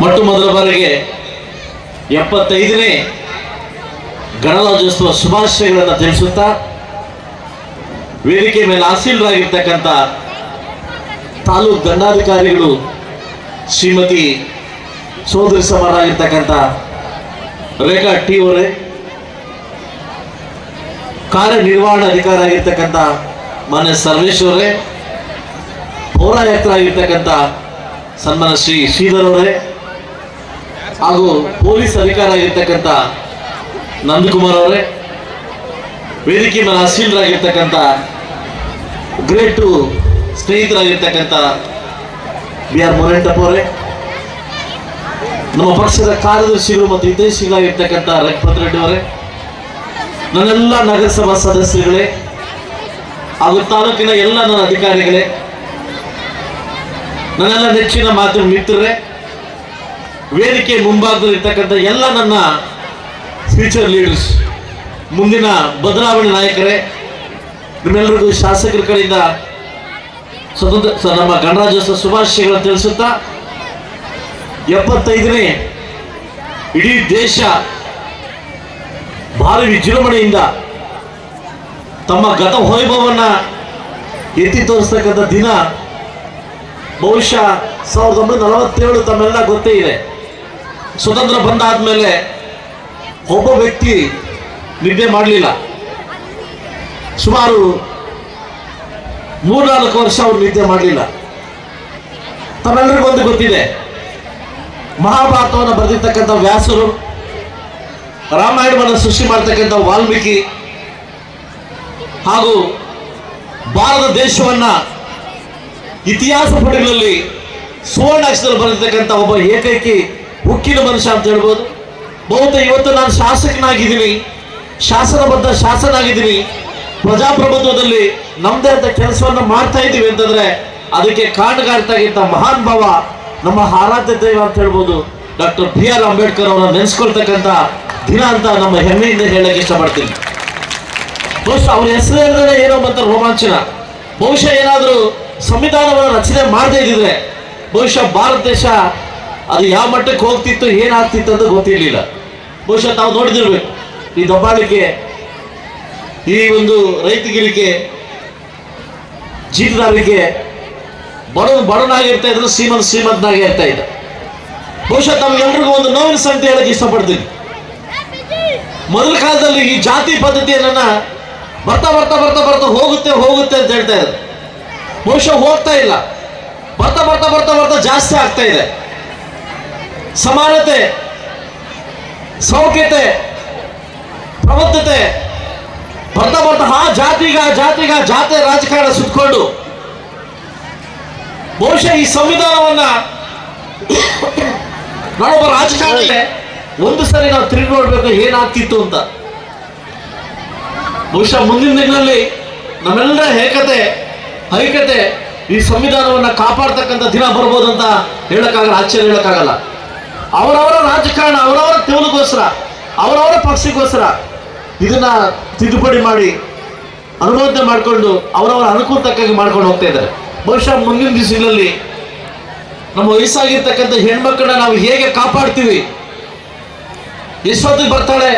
ಮೊಟ್ಟ ಮೊದಲ ಬಾರಿಗೆ ಎಪ್ಪತ್ತೈದನೇ ಗಣರಾಜ್ಯೋತ್ಸವ ಶುಭಾಶಯಗಳನ್ನು ತಿಳಿಸುತ್ತಾ ವೇದಿಕೆ ಮೇಲೆ ಆಸೀನರಾಗಿರ್ತಕ್ಕಂಥ ತಾಲೂಕು ದಂಡಾಧಿಕಾರಿಗಳು ಶ್ರೀಮತಿ ಸೋದರಿ ಸಮರಾಗಿರ್ತಕ್ಕಂಥ ರೇಖಾ ಟಿ ಅವರೇ, ಕಾರ್ಯನಿರ್ವಹಣಾ ಅಧಿಕಾರಿ ಆಗಿರ್ತಕ್ಕಂಥ ಮಾನ್ಯ ಸರ್ವೇಶ್ವರೇ ಪೌರಾಯುಕ್ತರಾಗಿರ್ತಕ್ಕಂಥ ಸನ್ಮಾನ ಶ್ರೀ ಶ್ರೀಧರ್ ಅವರೇ ಹಾಗೂ ಪೊಲೀಸ್ ಅಧಿಕಾರ ಆಗಿರ್ತಕ್ಕಂಥ ನಂದಕುಮಾರ್ ಅವರೇ, ವೇದಿಕೆ ಮೇಲೆ ಅಶೀಲರಾಗಿರ್ತಕ್ಕಂಥ ಗ್ರೇಟ್ ಸ್ನೇಹಿತರಾಗಿರ್ತಕ್ಕಂಥ ಬಿ ಆರ್ ಮೊರೆಂಟಪ್ಪ ಅವರೇ, ನಮ್ಮ ಪಕ್ಷದ ಕಾರ್ಯದರ್ಶಿಗಳು ಮತ್ತು ಹಿತೈಷಿಗಳಾಗಿರ್ತಕ್ಕಂಥ ರಘುಪತ್ ರೆಡ್ಡಿ ಅವರೇ, ನನ್ನೆಲ್ಲ ನಗರಸಭಾ ಸದಸ್ಯರುಗಳೇ ಹಾಗೂ ತಾಲೂಕಿನ ಎಲ್ಲ ನನ್ನ ಅಧಿಕಾರಿಗಳೇ, ನನ್ನೆಲ್ಲ ನೆಚ್ಚಿನ ಮಾಧ್ಯಮ ಮಿತ್ರರೇ ವೇದಿಕೆ ಮುಂಭಾಗದಲ್ಲಿ ಇರ್ತಕ್ಕಂಥ ಎಲ್ಲ ನನ್ನ ಫ್ಯೂಚರ್ ಲೀಡರ್ಸ್ ಮುಂದಿನ ಬದಲಾವಣೆ ನಾಯಕರೇ ನಿಮ್ಮೆಲ್ಲರಿಗೂ ಶಾಸಕರ ಕಡೆಯಿಂದ ಸ್ವತಂತ್ರ ನಮ್ಮ ಗಣರಾಜ್ಯೋತ್ಸವ ಶುಭಾಶಯಗಳನ್ನು ತಿಳಿಸುತ್ತಾ, ಎಪ್ಪತ್ತೈದನೇ ಇಡೀ ದೇಶ ಭಾರಿ ವಿಜೃಂಭಣೆಯಿಂದ ತಮ್ಮ ಗತ ವೈಭವವನ್ನು ಎತ್ತಿ ತೋರಿಸ್ತಕ್ಕಂಥ ದಿನ ಬಹುಶಃ ಸಾವಿರದ ಒಂಬೈನೂರ ನಲವತ್ತೇಳು ತಮ್ಮೆಲ್ಲ ಗೊತ್ತೇ ಇದೆ. ಸ್ವತಂತ್ರ ಬಂದಾದ ಮೇಲೆ ಒಬ್ಬ ವ್ಯಕ್ತಿ ನಿದ್ದೆ ಮಾಡಲಿಲ್ಲ. ಸುಮಾರು ಮೂರ್ನಾಲ್ಕು ವರ್ಷ ಅವರು ನಿದ್ದೆ ಮಾಡಲಿಲ್ಲ. ತಮ್ಮೆಲ್ಲರಿಗೊಂದು ಗೊತ್ತಿದೆ. ಮಹಾಭಾರತವನ್ನು ಬರೆದಿರ್ತಕ್ಕಂಥ ವ್ಯಾಸರು, ರಾಮಾಯಣವನ್ನು ಸೃಷ್ಟಿ ಮಾಡ್ತಕ್ಕಂಥ ವಾಲ್ಮೀಕಿ, ಹಾಗೂ ಭಾರತ ದೇಶವನ್ನ ಇತಿಹಾಸ ಪುಟಗಳಲ್ಲಿ ಸುವರ್ಣಾಕ್ಷರದಲ್ಲಿ ಬರೆದಿರ್ತಕ್ಕಂಥ ಒಬ್ಬ ಏಕೈಕಿ ಉಕ್ಕಿನ ಮನುಷ್ಯ ಅಂತ ಹೇಳ್ಬೋದು. ಬಹುತ ಇವತ್ತು ನಾನು ಶಾಸಕನಾಗಿದ್ದೀನಿ. ಶಾಸನಬದ್ಧ ಶಾಸನ ಆಗಿದ್ದೀನಿ ಪ್ರಜಾಪ್ರಭುತ್ವದಲ್ಲಿ ನಮ್ದೇ ಅಂತ ಕೆಲಸವನ್ನು ಮಾಡ್ತಾ ಇದ್ದೀವಿ ಅಂತಂದ್ರೆ ಅದಕ್ಕೆ ಕಾರಣಗಾರ್ತಾಗಿದ್ದ ಮಹಾನ್ ಭಾವ ನಮ್ಮ ಆರಾಧ್ಯ ದೈವ ಅಂತ ಹೇಳ್ಬೋದು. ಡಾಕ್ಟರ್ ಬಿ ಆರ್ ಅಂಬೇಡ್ಕರ್ ಅವರನ್ನ ನೆನೆಸ್ಕೊಳ್ತಕ್ಕಂಥ ದಿನ ಅಂತ ನಮ್ಮ ಹೆಮ್ಮೆಯಿಂದ ಹೇಳಕ್ಕೆ ಇಷ್ಟಪಡ್ತೀನಿ. ಬಹುಶಃ ಅವ್ರ ಹೆಸರು ಏನೋ ಬಂತ ರೋಮಾಂಚನ. ಬಹುಶಃ ಏನಾದರೂ ಸಂವಿಧಾನವನ್ನು ರಚನೆ ಮಾಡದೇ ಇದ್ದಿದ್ರೆ ಬಹುಶಃ ಭಾರತ ದೇಶ ಅದು ಯಾವ ಮಟ್ಟಕ್ಕೆ ಹೋಗ್ತಿತ್ತು ಏನಾಗ್ತಿತ್ತು ಅಂತ ಗೊತ್ತಿರಲಿಲ್ಲ. ಬಹುಶಃ ತಾವು ನೋಡಿದಿರ್ಬೇಕು. ಈ ದಬ್ಬಾಳಿಕೆ, ಈ ಒಂದು ರೈತಗಿರಿಕೆ ಜೀತದಾರಿಕೆ ಬಡವನು ಬಡವನಾಗಿರ್ತಾ ಇದ್ರು, ಶ್ರೀಮಂತ ಶ್ರೀಮಂತನಾಗಿ ಇರ್ತಾ ಇದ್ದ. ಬಹುಶಃ ತಮ್ಗೆಲ್ರಿಗೂ ಒಂದು ನೋವಿನ ಸಂತೆ ಹೇಳಕ್ಕೆ ಇಷ್ಟಪಡ್ತೀನಿ. ಮೊದಲ ಕಾಲದಲ್ಲಿ ಈ ಜಾತಿ ಪದ್ಧತಿಯನ್ನ ಬರ್ತಾ ಬರ್ತಾ ಬರ್ತಾ ಬರ್ತಾ ಹೋಗುತ್ತೆ ಹೋಗುತ್ತೆ ಅಂತ ಹೇಳ್ತಾ ಇದ್ದಾರೆ ಬಹುಶಃ ಹೋಗ್ತಾ ಇಲ್ಲ. ಬರ್ತಾ ಬರ್ತಾ ಬರ್ತಾ ಬರ್ತಾ ಜಾಸ್ತಿ ಆಗ್ತಾ ಇದೆ. ಸಮಾನತೆ, ಸೌಖ್ಯತೆ, ಪ್ರಬುದ್ಧತೆ, ಬರ್ತಾ ಬರ್ತಾ ಆ ಜಾತಿಗ ಜಾತಿಗ ಜಾತಿ ರಾಜಕಾರಣ ಸುತ್ಕೊಂಡು ಬಹುಶಃ ಈ ಸಂವಿಧಾನವನ್ನ ನಾನೊಬ್ಬ ರಾಜಕಾರಣಕ್ಕೆ ಒಂದು ಸರಿ ನಾವು ತಿರುಗಿ ನೋಡ್ಬೇಕು ಏನಾಗ್ತಿತ್ತು ಅಂತ. ಬಹುಶಃ ಮುಂದಿನ ದಿನಗಳಲ್ಲಿ ನಮ್ಮೆಲ್ಲರ ಏಕತೆ, ಐಕ್ಯತೆ ಈ ಸಂವಿಧಾನವನ್ನ ಕಾಪಾಡ್ತಕ್ಕಂಥ ದಿನ ಬರ್ಬೋದು ಅಂತ ಹೇಳಕ್ಕಾಗಲ್ಲ, ಆಶ್ಚರ್ಯ ಹೇಳಕ್ಕಾಗಲ್ಲ. ಅವರವರ ರಾಜಕಾರಣ, ಅವರವರ ತೆವಲಿಗೋಸ್ಕರ ಅವರವರ ಪಕ್ಷಕ್ಕೋಸ್ಕರ ಇದನ್ನ ತಿದ್ದುಪಡಿ ಮಾಡಿ, ಅನುಮೋದನೆ ಮಾಡಿಕೊಂಡು ಅವರವರ ಅನುಕೂಲ ತಕ್ಕಾಗಿ ಮಾಡ್ಕೊಂಡು ಹೋಗ್ತಾ ಇದ್ದಾರೆ. ಬಹುಶಃ ಮುಂದಿನ ದಿವಸಗಳಲ್ಲಿ ನಮ್ಮ ವಯಸ್ಸಾಗಿರ್ತಕ್ಕಂಥ ಹೆಣ್ಮಕ್ಕಳನ್ನ ನಾವು ಹೇಗೆ ಕಾಪಾಡ್ತೀವಿ? ಎಷ್ಟೊತ್ತಿಗೆ ಬರ್ತಾಳೆ.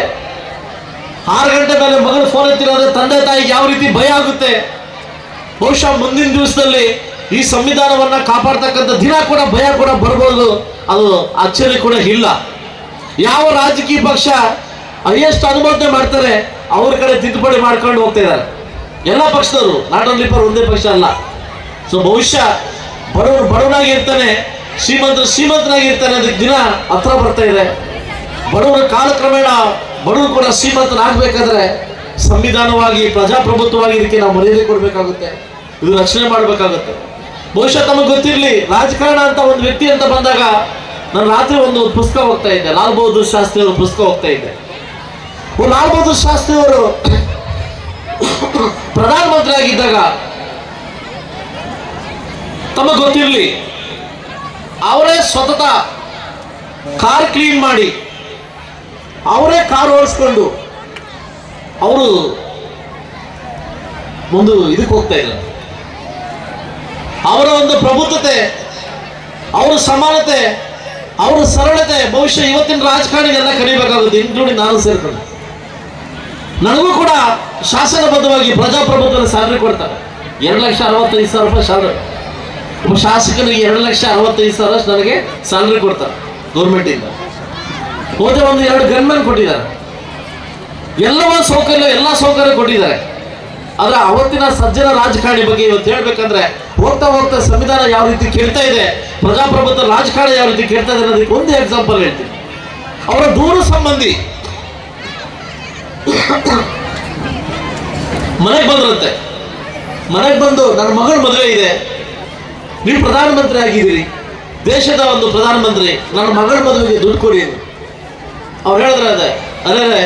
ಆರು ಗಂಟೆ ಮೇಲೆ ಮಗಳು ಫೋನ್ ಎತ್ತಿರೋದ್ರೆ ತಂದೆ ತಾಯಿಗೆ ಯಾವ ರೀತಿ ಭಯ ಆಗುತ್ತೆ? ಬಹುಶಃ ಮುಂದಿನ ದಿವಸದಲ್ಲಿ ಈ ಸಂವಿಧಾನವನ್ನ ಕಾಪಾಡ್ತಕ್ಕಂಥ ದಿನ ಕೂಡ ಭಯ ಕೂಡ ಬರ್ಬೋದು. ಅದು ಅಚ್ಚರಿ ಕೂಡ ಇಲ್ಲ. ಯಾವ ರಾಜಕೀಯ ಪಕ್ಷ ಹೈಯೆಸ್ಟ್ ಅನುಮೋದನೆ ಮಾಡ್ತಾರೆ, ಅವ್ರ ಕಡೆ ತಿದ್ದುಪಡಿ ಮಾಡ್ಕೊಂಡು ಹೋಗ್ತಾ ಇದ್ದಾರೆ. ಎಲ್ಲ ಪಕ್ಷದವರು ನಾಟ್ ಓನ್ಲಿ ಫಾರ್ ಒಂದೇ ಪಕ್ಷ ಅಲ್ಲ. ಸೊ ಬಹುಶಃ ಬಡವರು ಬಡವನಾಗಿರ್ತಾನೆ, ಶ್ರೀಮಂತರು ಶ್ರೀಮಂತನಾಗಿರ್ತಾನೆ ಅದಕ್ಕೆ ದಿನ ಹತ್ರ ಬರ್ತಾ ಇದೆ. ಬಡವರ ಕಾಲಕ್ರಮೇಣ ಬಡವರು ಕೂಡ ಶ್ರೀಮಂತನಾಗಬೇಕಾದ್ರೆ ಸಂವಿಧಾನವಾಗಿ, ಪ್ರಜಾಪ್ರಭುತ್ವವಾಗಿ ಇದಕ್ಕೆ ನಾವು ಮರ್ಯಾದೆ ಕೊಡಬೇಕಾಗುತ್ತೆ. ಇದು ರಕ್ಷಣೆ ಮಾಡಬೇಕಾಗುತ್ತೆ. ಬಹುಶಃ ತಮಗೆ ಗೊತ್ತಿರಲಿ, ರಾಜಕಾರಣ ಅಂತ ಒಂದು ವ್ಯಕ್ತಿ ಅಂತ ಬಂದಾಗ ನಾನು ರಾತ್ರಿ ಒಂದು ಪುಸ್ತಕ ಹೋಗ್ತಾ ಇದ್ದೆ. ಲಾಲ್ ಬಹದ್ದೂರ್ ಶಾಸ್ತ್ರಿ ಅವರ ಪುಸ್ತಕ ಹೋಗ್ತಾ ಇದ್ದೆ. ಲಾಲ್ ಬಹದ್ದೂರ್ ಶಾಸ್ತ್ರಿ ಅವರು ಪ್ರಧಾನಮಂತ್ರಿ ಆಗಿದ್ದಾಗ ತಮಗೆ ಗೊತ್ತಿರಲಿ, ಅವರೇ ಸ್ವತಃ ಕಾರ್ ಕ್ಲೀನ್ ಮಾಡಿ, ಅವರೇ ಕಾರ್ ಓಡಿಸ್ಕೊಂಡು ಅವರು ಒಂದು ಇದಕ್ಕೆ ಹೋಗ್ತಾ ಇದ್ರು ಅವರ ಒಂದು ಪ್ರಬುದ್ಧತೆ, ಅವರ ಸಮಾನತೆ, ಅವರ ಸರಳತೆ ಬಹುಶಃ ಇವತ್ತಿನ ರಾಜಕಾರಣಿಗೆಲ್ಲ ಕಲಿಬೇಕಾಗುತ್ತೆ ಇನ್ಕ್ಲೂಡಿಂಗ್ ನಾನು ಸೇರ್ಕೊಂಡು. ನನಗೂ ಕೂಡ ಶಾಸನಬದ್ಧವಾಗಿ ಪ್ರಜಾಪ್ರಭುತ್ವದ ಸ್ಯಾಲ್ರಿ ಕೊಡ್ತಾರೆ. ಎರಡು ಲಕ್ಷ ಅರವತ್ತೈದು ಸಾವಿರ ರೂಪಾಯಿ ಸ್ಯಾಲರಿ. ಒಬ್ಬ ಶಾಸಕನಿಗೆ ಎರಡು ಲಕ್ಷ ಅರವತ್ತೈದು ಸಾವಿರ ನನಗೆ ಸ್ಯಾಲ್ರಿ ಕೊಡ್ತಾರೆ ಗೌರ್ಮೆಂಟಿಂದ ಹೋದ ಒಂದು ಎರಡು ಗನ್ಮೆನ್ ಕೊಟ್ಟಿದ್ದಾರೆ. ಎಲ್ಲವೂ ಸೌಕರ್ಯ, ಎಲ್ಲ ಸೌಕರ್ಯ ಕೊಟ್ಟಿದ್ದಾರೆ. ಆದ್ರೆ ಅವತ್ತಿನ ಸಜ್ಜನ ರಾಜಕಾರಣಿ ಬಗ್ಗೆ ಇವತ್ತು ಹೇಳ್ಬೇಕಂದ್ರೆ ಹೋಗ್ತಾ ಹೋಗ್ತಾ ಸಂವಿಧಾನ ಯಾವ ರೀತಿ ಕೇಳ್ತಾ ಇದೆ, ಪ್ರಜಾಪ್ರಭುತ್ವ ರಾಜಕಾರಣ ಯಾವ ರೀತಿ ಕೇಳ್ತಾ ಇದೆ ಅನ್ನೋದಕ್ಕೆ ಒಂದು ಎಕ್ಸಾಂಪಲ್ ಹೇಳ್ತೀನಿ. ಅವರ ದೂರ ಸಂಬಂಧಿ ಮನೆಗೆ ಬಂದ್ರಂತೆ. ಮನೆಗೆ ಬಂದು ನನ್ನ ಮಗಳ ಮದುವೆ ಇದೆ. ನೀವು ಪ್ರಧಾನಮಂತ್ರಿ ಆಗಿದ್ದೀರಿ. ದೇಶದ ಒಂದು ಪ್ರಧಾನಮಂತ್ರಿ, ನನ್ನ ಮಗಳ ಮದುವೆಗೆ ದುಡ್ಡು ಕೊಡಿ. ಅವ್ರು ಹೇಳಿದ್ರೆ ಅದೇ ಅದೇ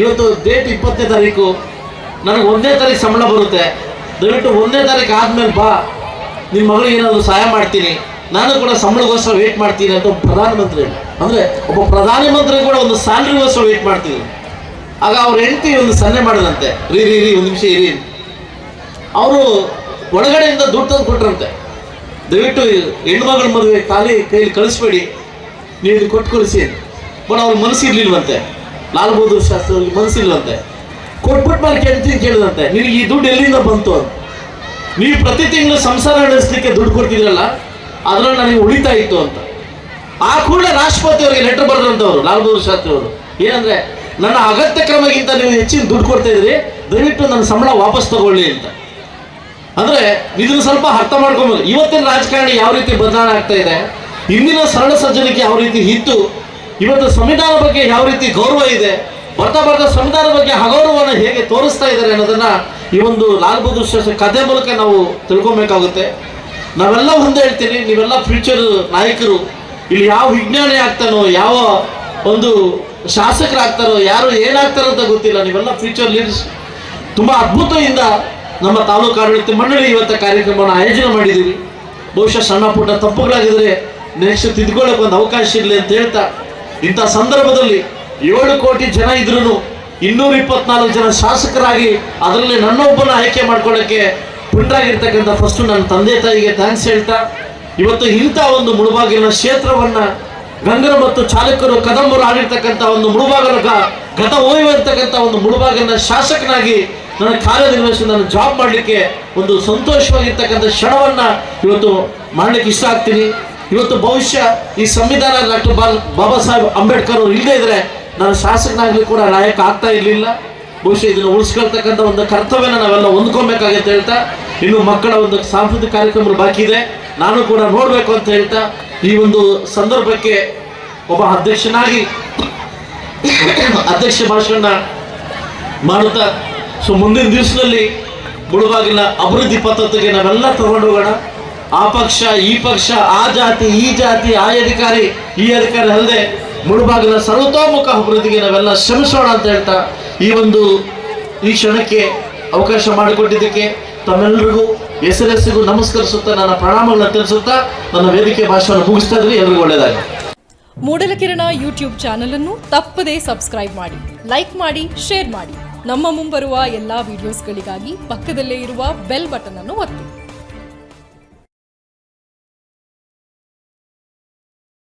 ಇವತ್ತು ಡೇಟ್ ಇಪ್ಪತ್ತನೇ ತಾರೀಕು ನನಗೆ ಒಂದೇ ತಾರೀಕು ಸಂಬಳ ಬರುತ್ತೆ. ದಯವಿಟ್ಟು ಒಂದೇ ತಾರೀಕು ಆದ್ಮೇಲೆ ಬಾ. ನಿಮ್ಮ ಮಗಳಿಗೆ ಏನಾದರೂ ಸಹಾಯ ಮಾಡ್ತೀನಿ. ನಾನು ಕೂಡ ಸಂಬಳಗೋಸ್ಕರ ವೇಟ್ ಮಾಡ್ತೀನಿ ಅಂತ ಪ್ರಧಾನಮಂತ್ರಿ ಅಂದರೆ ಒಬ್ಬ ಪ್ರಧಾನಮಂತ್ರಿ ಕೂಡ ಒಂದು ಸ್ಯಾಲ್ರಿಗೋಸ್ಕರ ವೇಟ್ ಮಾಡ್ತೀನಿ. ಆಗ ಅವ್ರ ಹೆಂಡತಿ ಒಂದು ಸನ್ನೆ ಮಾಡಿದಂತೆ. ರೀ ರೀ ರೀ, ಒಂದು ನಿಮಿಷ ಇರಿ. ಅವರು ಒಳಗಡೆಯಿಂದ ದುಡ್ಡು ತಂದು ಕೊಟ್ರಂತೆ. ದಯವಿಟ್ಟು ಹೆಣ್ಮಗಳ ಮದುವೆ ಖಾಲಿ ಕೈಲಿ ಕಳಿಸ್ಬೇಡಿ. ನೀವು ಕೊಟ್ಟು ಕಳಿಸಿ ಬಟ್ ಅವ್ರ ಮನಸ್ಸಿರ್ಲಿಲ್ವಂತೆ. ಲಾಲ್ ಬಹದ್ದೂರ್ ಶಾಸ್ತ್ರಿ ಅವ್ರಿಗೆ ಮನಸ್ಸಿಲ್ವಂತೆ. ಕೊಟ್ಬಿಟ್ಟು ಮೇಲೆ ಕೇಳ್ತೀನಿ ಕೇಳಿದಂತೆ. ನಿನಗೆ ಈ ದುಡ್ಡು ಎಲ್ಲಿಂದ ಬಂತು ಅಂತ. ನೀವು ಪ್ರತಿ ತಿಂಗಳು ಸಂಸಾರ ನಡೆಸಲಿಕ್ಕೆ ದುಡ್ಡು ಕೊಡ್ತಿದ್ರಲ್ಲ ಅದರಲ್ಲಿ ನನಗೆ ಉಳಿತಾ ಇತ್ತು ಅಂತ. ಆ ಕೂಡಲೇ ರಾಷ್ಟ್ರಪತಿ ಅವರಿಗೆ ಲೆಟರ್ ಬರೆದಂಥವ್ರು ಲಾಲ್ ಬಹದ್ದೂರ್ ಶಾಸ್ತ್ರಿ ಅವರು. ಏನಂದ್ರೆ, ನನ್ನ ಅಗತ್ಯ ಕ್ರಮಕ್ಕಿಂತ ನೀವು ಹೆಚ್ಚಿನ ದುಡ್ಡು ಕೊಡ್ತಾ ಇದ್ರಿ ದಯವಿಟ್ಟು ನನ್ನ ಸಂಬಳ ವಾಪಸ್ ತಗೊಳ್ಳಿ ಅಂತ. ಅಂದ್ರೆ, ಇದನ್ನ ಸ್ವಲ್ಪ ಅರ್ಥ ಮಾಡ್ಕೊಬೋದು. ಇವತ್ತಿನ ರಾಜಕಾರಣಿ ಯಾವ ರೀತಿ ಬದಲಾವಣೆ ಆಗ್ತಾ ಇದೆ ಇಂದಿನ ಸರಳ ಸಜ್ಜನಿಕೆ ಯಾವ ರೀತಿ ಇತ್ತು ಇವತ್ತು ಸಂವಿಧಾನ ಬಗ್ಗೆ ಯಾವ ರೀತಿ ಗೌರವ ಇದೆ ಬರ್ತಾ ಬರ್ತಾ ಸಂವಿಧಾನದ ಬಗ್ಗೆ ಅಗೌರವನ್ನು ಹೇಗೆ ತೋರಿಸ್ತಾ ಇದ್ದಾರೆ ಅನ್ನೋದನ್ನ ಈ ಒಂದು ಲಾಲ್ ಬಹದ್ದೂರ್ ಶಾಸ್ತ್ರಿ ಕಥೆ ಮೂಲಕ ನಾವು ತಿಳ್ಕೊಬೇಕಾಗುತ್ತೆ. ನಾವೆಲ್ಲ ಮುಂದೆ ಹೇಳ್ತೀನಿ, ನೀವೆಲ್ಲ ಫ್ಯೂಚರ್ ನಾಯಕರು, ಇಲ್ಲಿ ಯಾವ ವಿಜ್ಞಾನಿ ಆಗ್ತಾನೋ, ಯಾವ ಒಂದು ಶಾಸಕರಾಗ್ತಾರೋ, ಯಾರು ಏನಾಗ್ತಾರೋ ಅಂತ ಗೊತ್ತಿಲ್ಲ. ನೀವೆಲ್ಲ ಫ್ಯೂಚರ್ ಲೀಡರ್ಸ್ ತುಂಬ ಅದ್ಭುತದಿಂದ ನಮ್ಮ ತಾಲೂಕು ಆಡಳಿತ ಮಂಡಳಿ ಇವತ್ತ ಕಾರ್ಯಕ್ರಮವನ್ನು ಆಯೋಜನೆ ಮಾಡಿದ್ದೀವಿ ಬಹುಶಃ ಸಣ್ಣ ಪುಟ್ಟ ತಪ್ಪುಗಳಾಗಿದ್ರೆ ನೆಕ್ಸ್ಟ್ ತಿದ್ಕೊಳ್ಳೋಕೆ ಒಂದು ಅವಕಾಶ ಇರಲಿ ಅಂತ ಹೇಳ್ತಾ, ಇಂಥ ಸಂದರ್ಭದಲ್ಲಿ ಏಳು ಕೋಟಿ ಜನ ಇದ್ರು ಇನ್ನೂರ ಇಪ್ಪತ್ನಾಲ್ಕು ಜನ ಶಾಸಕರಾಗಿ ಅದರಲ್ಲಿ ನನ್ನೊಬ್ಬನ ಆಯ್ಕೆ ಮಾಡ್ಕೊಳ್ಳೋಕ್ಕೆ ಪುಂಡ್ರಾಗಿರ್ತಕ್ಕಂಥ ಫಸ್ಟ್ ನನ್ನ ತಂದೆ ತಾಯಿಗೆ ಥ್ಯಾಂಕ್ಸ್ ಹೇಳ್ತಾ, ಇವತ್ತು ಇಂಥ ಒಂದು ಮುಳುಬಾಗಿಲಿನ ಕ್ಷೇತ್ರವನ್ನ ಗಂಗರು ಮತ್ತು ಚಾಲಕರು ಕದಂಬರು ಆಡಿರ್ತಕ್ಕಂಥ ಒಂದು ಮುಳುಬಾಗಲ ಗತ ಹೋಗಿರ್ತಕ್ಕಂಥ ಒಂದು ಮುಳುಬಾಗಿಲಿನ ಶಾಸಕನಾಗಿ ನನ್ನ ಕಾರ್ಯನಿರ್ವಹಿಸಿ ನಾನು ಜಾಬ್ ಮಾಡಲಿಕ್ಕೆ ಒಂದು ಸಂತೋಷವಾಗಿರ್ತಕ್ಕಂಥ ಕ್ಷಣವನ್ನ ಇವತ್ತು ಮಾಡಲಿಕ್ಕೆ ಇಷ್ಟ ಆಗ್ತೀನಿ. ಇವತ್ತು ಬಹುಶಃ ಈ ಸಂವಿಧಾನ ಡಾಕ್ಟರ್ ಬಾಬಾ ಸಾಹೇಬ್ ಅಂಬೇಡ್ಕರ್ ಅವರು ಇಲ್ಲದೇ ಇದ್ರೆ ನಾನು ಶಾಸಕನಾಗಲಿ ಕೂಡ ನಾಯಕ ಆಗ್ತಾ ಇರಲಿಲ್ಲ. ಬಹುಶಃ ಇದನ್ನು ಉಳಿಸ್ಕೊಳ್ತಕ್ಕಂಥ ಒಂದು ಕರ್ತವ್ಯನ ನಾವೆಲ್ಲ ಹೊಂದ್ಕೊಬೇಕಾಗತ್ತೆ ಹೇಳ್ತಾ, ಇನ್ನು ಮಕ್ಕಳ ಒಂದು ಸಾಂಸ್ಕೃತಿಕ ಕಾರ್ಯಕ್ರಮ ಬಾಕಿ ಇದೆ. ನಾನು ಕೂಡ ನೋಡಬೇಕು ಅಂತ ಹೇಳ್ತಾ, ಈ ಒಂದು ಸಂದರ್ಭಕ್ಕೆ ಒಬ್ಬ ಅಧ್ಯಕ್ಷನಾಗಿ ಅಧ್ಯಕ್ಷ ಭಾಷಣ ಮಾಡುತ್ತಾ, ಸೊ ಮುಂದಿನ ದಿವಸದಲ್ಲಿ ಮುಳುಬಾಗಿಲ ಅಭಿವೃದ್ಧಿ ಪದ್ಧತಿಗೆ ನಾವೆಲ್ಲ ತಗೊಂಡು ಹೋಗೋಣ ಆ ಪಕ್ಷ, ಈ ಪಕ್ಷ, ಆ ಜಾತಿ, ಈ ಜಾತಿ, ಆ ಅಧಿಕಾರಿ, ಈ ಅಧಿಕಾರಿ ಅಲ್ಲದೆ ಮುಳುಬಾಗಿಲ ಸರ್ವತೋಮುಖ ಅಭಿವೃದ್ಧಿಗೆ ನಾವೆಲ್ಲ ಶ್ರಮಿಸೋಣ ಅಂತ ಹೇಳ್ತಾ ಈ ಒಂದು ಈ ಕ್ಷಣಕ್ಕೆ ಅವಕಾಶ ಮಾಡಿಕೊಟ್ಟಿದ್ದಕ್ಕೆ ತಮ್ಮೆಲ್ಲರಿಗೂ ಹೆಸರೆಸಿಗೂ ನಮಸ್ಕರಿಸುತ್ತಾ ನನ್ನ ಪ್ರಣಾಮಗಳನ್ನು ತಿಳಿಸುತ್ತಾ ನನ್ನ ವೇದಿಕೆ ಭಾಷೆಯನ್ನು ಮುಗಿಸ್ತಾ ಇದ್ರೆ, ಎಲ್ರಿಗೂ ಒಳ್ಳೆಯದಾಗಿ ಮೂಡಲಕಿರಣ ಯೂಟ್ಯೂಬ್ ಚಾನಲ್ ಅನ್ನು ತಪ್ಪದೇ ಸಬ್ಸ್ಕ್ರೈಬ್ ಮಾಡಿ, ಲೈಕ್ ಮಾಡಿ, ಶೇರ್ ಮಾಡಿ. ನಮ್ಮ ಮುಂಬರುವ ಎಲ್ಲಾ ವಿಡಿಯೋಸ್ಗಳಿಗಾಗಿ ಪಕ್ಕದಲ್ಲೇ ಇರುವ ಬೆಲ್ ಬಟನ್ ಅನ್ನು ಒತ್ತಿ.